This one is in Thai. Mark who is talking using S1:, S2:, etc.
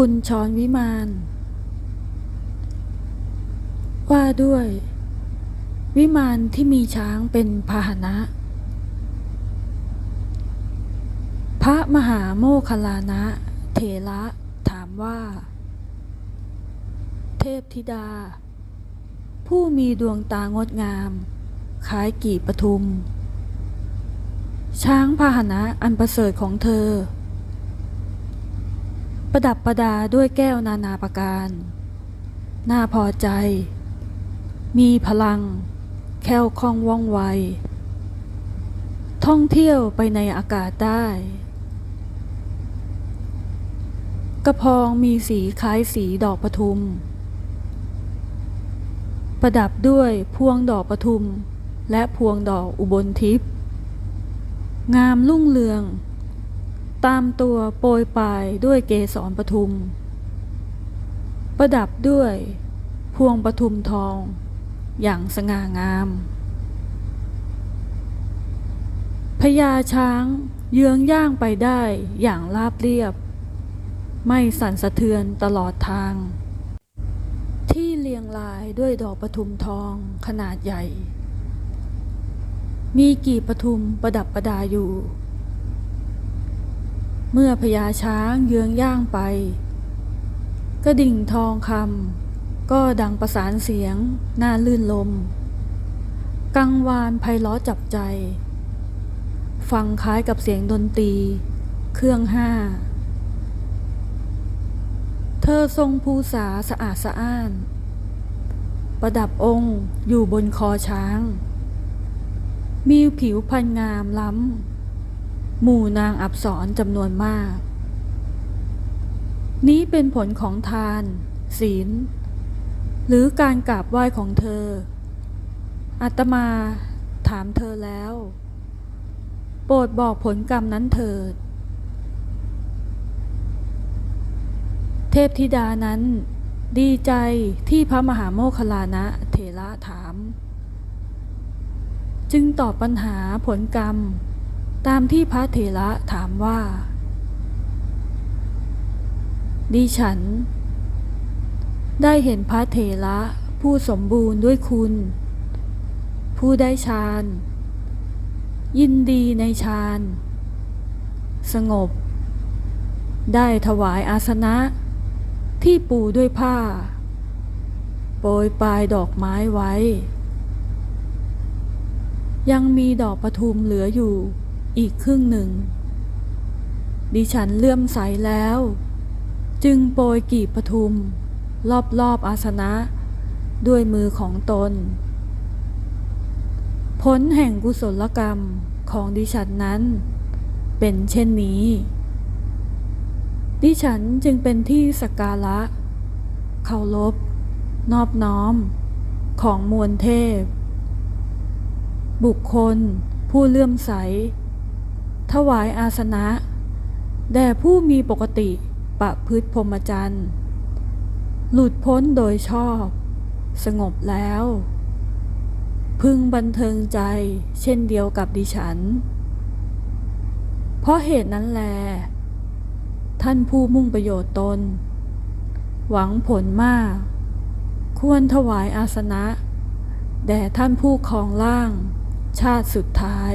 S1: กุญชรวิมาน ว่าด้วย วิมานที่มีช้างเป็นพาหนะ พระมหาโมคลานะเถระถามว่า เทพธิดา ผู้มีดวงตางดงาม คล้ายกีบปทุม ช้างพาหนะอันประเสริฐของเธอ ประดับประดาด้วยแก้วนานาประการ น่าพอใจ มีพลัง แคล่วคล่องว่องไว ท่องเที่ยวไปในอากาศได้ กระพองมีสีคล้ายสีดอกปทุม ประดับด้วยพวงดอกปทุม และพวงดอกอุบลทิพย์งามรุ่งเรือง ตามตัวโปรยปลายด้วยเกสรปทุม ประดับด้วย พวงปทุมทอง อย่างสง่างามพญาช้างเยื้องย่างไปได้อย่างราบเรียบ ไม่สั่นสะเทือนตลอดทาง ที่เรียงรายด้วยดอกปทุมทองขนาดใหญ่ มีกี่ปทุมประดับประดาอยู่ เมื่อพญาช้างเยื้องย่างไป กระดิ่งทองคำก็ดังประสานเสียงน่าลื่นลม กังวานไพเราะจับใจ ฟังคล้ายกับเสียงดนตรี เครื่องห้า เธอทรงภูษาสะอาดสะอ้าน ประดับองค์อยู่บนคอช้าง มีผิวพรรณงามล้ำ หมู่นางอับสรจำนวนมาก นี้เป็นผลของทาน ศีล หรือการกราบไหว้ของเธออาตมาถามเธอแล้ว โปรดบอกผลกรรมนั้นเถิด เทพธิดานั้น ดีใจที่พระมหาโมคลลานะเถระถาม จึงตอบปัญหาผลกรรม ตามที่พระเถระถามว่า ดิฉัน ได้เห็นพระเถระผู้สมบูรณ์ด้วยคุณ ผู้ได้ฌาน ยินดีในฌาน สงบ ได้ถวายอาสนะที่ปูด้วยผ้า โปรยปลายดอกไม้ไว้ ยังมีดอกประทุมเหลืออยู่ อีกครึ่งหนึ่ง ดิฉันเลื่อมใสแล้ว จึงโปรยกีบปทุม รอบๆอบอาสนะ ด้วยมือของตน ผลแห่งกุศลกรรมของดิฉันนั้น เป็นเช่นนี้ ดิฉันจึงเป็นที่สักการะเคารพนอบน้อม ของมวลเทพ บุคคลผู้เลื่อมใส ถวายอาสนะ แด่ผู้มีปกติประพฤติพรหมจรรย์ หลุดพ้นโดยชอบ สงบแล้ว พึงบันเทิงใจเช่นเดียวกับดิฉัน เพราะเหตุนั้นแล ท่านผู้มุ่งประโยชน์ตน หวังผลมาก ควรถวายอาสนะ แด่ท่านผู้ครองล่าง ชาติสุดท้าย